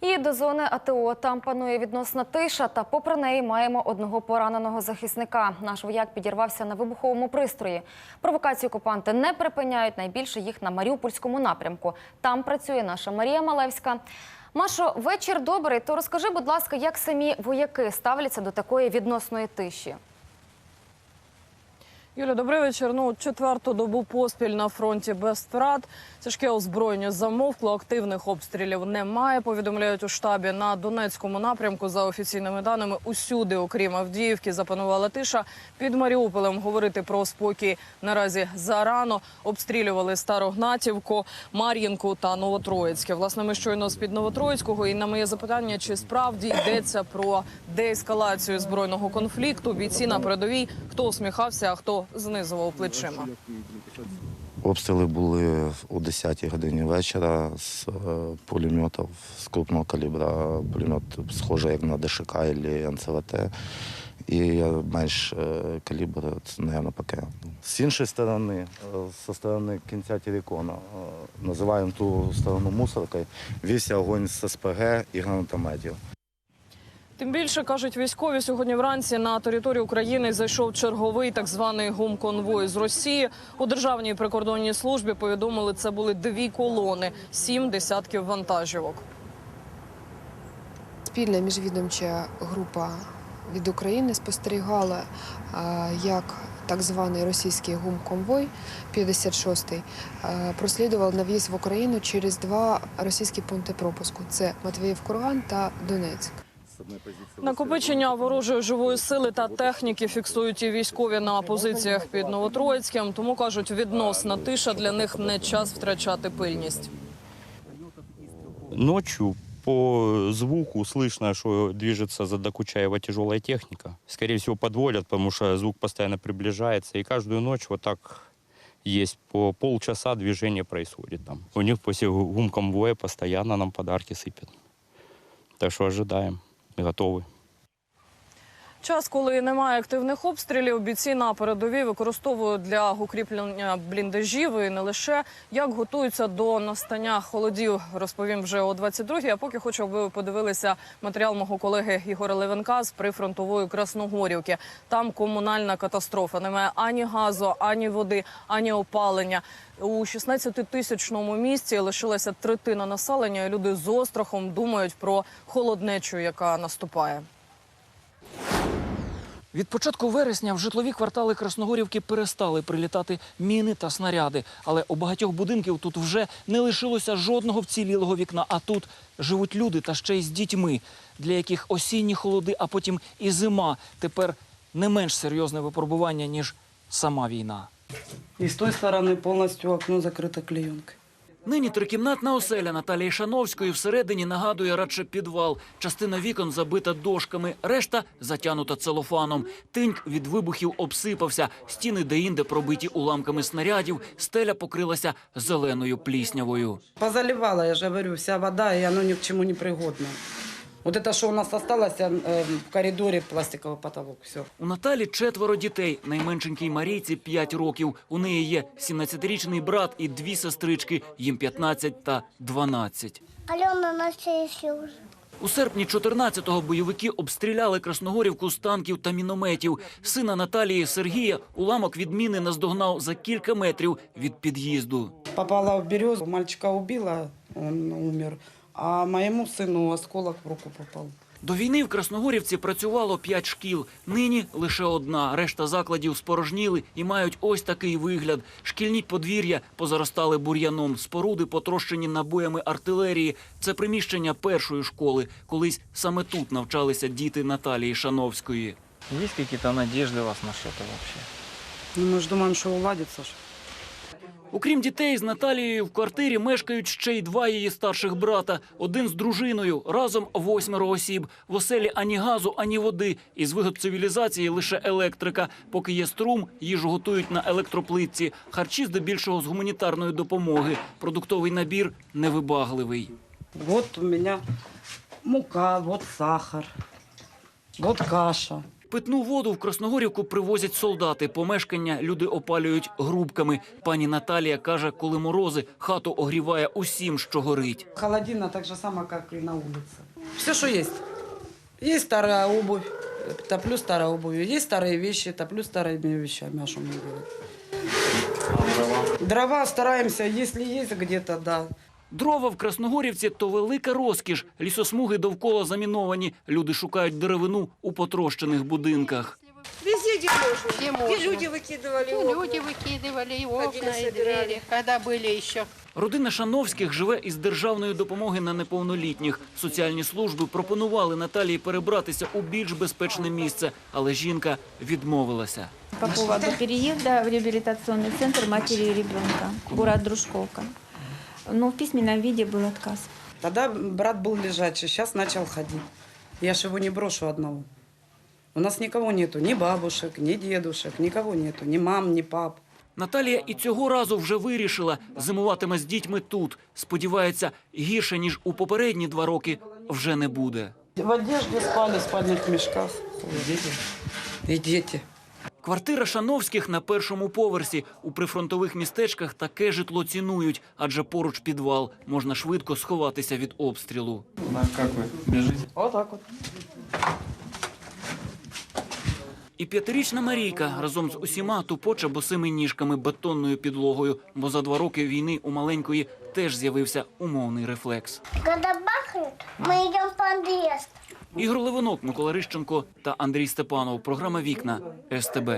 І до зони АТО там панує відносна тиша, та попри неї маємо одного пораненого захисника. Наш вояк підірвався на вибуховому пристрої. Провокації окупанти не припиняють найбільше їх на Маріупольському напрямку. Там працює наша Марія Малевська. Машо, вечір добрий. То розкажи, будь ласка, як самі вояки ставляться до такої відносної тиші? Юля, добрий вечір. Ну, четверту добу поспіль на фронті без втрат. Тяжке озброєння замовкло, активних обстрілів немає. Повідомляють у штабі на Донецькому напрямку. За офіційними даними, усюди, окрім Авдіївки, запанувала тиша. Під Маріуполем говорити про спокій наразі зарано. Обстрілювали Старогнатівку, Мар'їнку та Новотроїцьке. Власне, ми щойно з під Новотроїцького. І на моє запитання, чи справді йдеться про деескалацію збройного конфлікту, бійці на передовій, хто усміхався, а хто знизував плечима. Обстріли були о 10-й годині вечора з е, пулеметів з крупного калібра. Пулемет схожий як на ДШК або НЦВТ. І менш е, калібр, це, мабуть, ПК. З іншої сторони, е, зі сторони кінця Терекона, е, називаємо ту сторону мусоркою, вівся огонь з СПГ і гранатометів. Тим більше кажуть військові сьогодні вранці на територію України зайшов черговий так званий гумконвой з Росії. У державній прикордонній службі повідомили, це були дві колони, сім десятків вантажівок. Спільна міжвідомча група від України спостерігала, е, як так званий російський гумконвой 56-й е, прослідував на в'їзд в Україну через два російські пункти пропуску: це Матвіїв Курган та Донецьк. Накопичення ворожої живої сили та техніки фіксують і військові на позиціях під Новотроїцьким. Тому кажуть, відносна тиша для них не час втрачати пильність. Ночью по звуку слышно, что движется за Докучаева тяжелая техника. Скорее всего, подводят, потому что звук постоянно приближается. И каждую ночь вот так есть по полчаса движение происходит там. У них после гумконвоя постоянно нам подарки сыпят. Так что ожидаем, готовы. Час, коли немає активних обстрілів, бійці на передовій використовують для укріплення бліндажів і не лише як готуються до настання холодів. Розповім вже о 22-й. А поки хочу, аби ви подивилися матеріал мого колеги Ігоря Левенка з прифронтової Красногорівки. Там комунальна катастрофа. Немає ані газу, ані води, ані опалення. У 16-тисячному місті лишилася третина населення. Люди з острахом думають про холоднечу, яка наступає. Від початку вересня в житлові квартали Красногорівки перестали прилітати міни та снаряди. Але у багатьох будинків тут вже не лишилося жодного вцілілого вікна. А тут живуть люди та ще й з дітьми, для яких осінні холоди, а потім і зима тепер не менш серйозне випробування, ніж сама війна. И с той стороны полностью окно закрыто клеенкой. Нині трикімнатна оселя Наталії Шановської всередині нагадує радше підвал. Частина вікон забита дошками, решта затянута целофаном. Тиньк від вибухів обсипався, стіни деінде пробиті уламками снарядів, стеля покрилася зеленою пліснявою. Позаливала, я же говорю, вся вода, і воно ні к чому не пригодно. Вот это, что у нас осталось э, в коридоре, пластиковый потолок, все. У Наталі четверо дітей. Найменшенькій Марійці 5 років. У неї є 17-річний брат і дві сестрички. Їм 15 та 12. Алена на сессию уже. У серпні 14-го бойовики обстріляли Красногорівку з танків та мінометів. Сина Наталії Сергія уламок від міни наздогнав за кілька метрів від під'їзду. Попала в березу, мальчика убила, он умер. А моему сыну осколок в руку попал. До війни в Красногорівці працювало п'ять шкіл. Нині лише одна. Решта закладів спорожніли і мають ось такий вигляд. Шкільні подвір'я позаростали бур'яном, споруди потрощені набоями артилерії. Це приміщення першої школи. Колись саме тут навчалися діти Наталії Шановської. Есть какие-то надежды у вас на что-то вообще? Ну, мы же думаем, что уладится. Окрім дітей, з Наталією в квартирі мешкають ще й два її старших брата. Один з дружиною, разом восьмеро осіб. В оселі ані газу, ані води. Із вигод цивілізації лише електрика. Поки є струм, їжу готують на електроплитці. Харчі здебільшого з гуманітарної допомоги. Продуктовий набір невибагливий. Вот у меня мука, вот сахар, вот каша. Питну воду в Красногорівку привозять солдати. Помешкання люди опалюють грубками. Пані Наталія каже, коли морози, хату огріває усім, що горить. Холодина так же само, как и на улице. Все, что есть. Есть старая обувь, топлю старой обувью. Есть старые вещи, топлю старыми вещами. А что мне делать? Дрова стараемся, если есть где-то, да. Дрова в Красногорівці то велика розкіш. Лісосмуги довкола заміновані. Люди шукають деревину у потрощених будинках. Везде, где можно. Где И можно. люди выкидывали И окна. люди выкидывали и окна, Ходили, и собирали. двери, когда были еще. Родина Шановських живе із державної допомоги на неповнолітніх. Соціальні служби пропонували Наталії перебратися у більш безпечне місце, але жінка відмовилася. По поводу переезда в реабилитационный центр матери и ребенка, город Дружковка. Но в письменном виде был отказ. Тогда брат был лежачий, сейчас начал ходить. Я ж его не брошу одного. У нас никого нету, ни бабушек, ни дедушек, никого нету, ни мам, ни пап. Наталія і цього разу вже вирішила зимуватиме з дітьми тут. Сподівається, гірше ніж у попередні два роки вже не буде. В одежде спали, в спальных мешках. Видели? И дети. Квартира Шановських на першому поверсі. У прифронтових містечках таке житло цінують, адже поруч підвал. Можна швидко сховатися від обстрілу. А как вы бежите? Вот так вот. І п'ятирічна Марійка разом з усіма тупоче босими ніжками бетонною підлогою, бо за два роки війни у маленької теж з'явився умовний рефлекс. Когда бахнет, мы идем в подъезд. Ігор Левинок, Микола Рищенко та Андрій Степанов. Програма Вікна СТБ.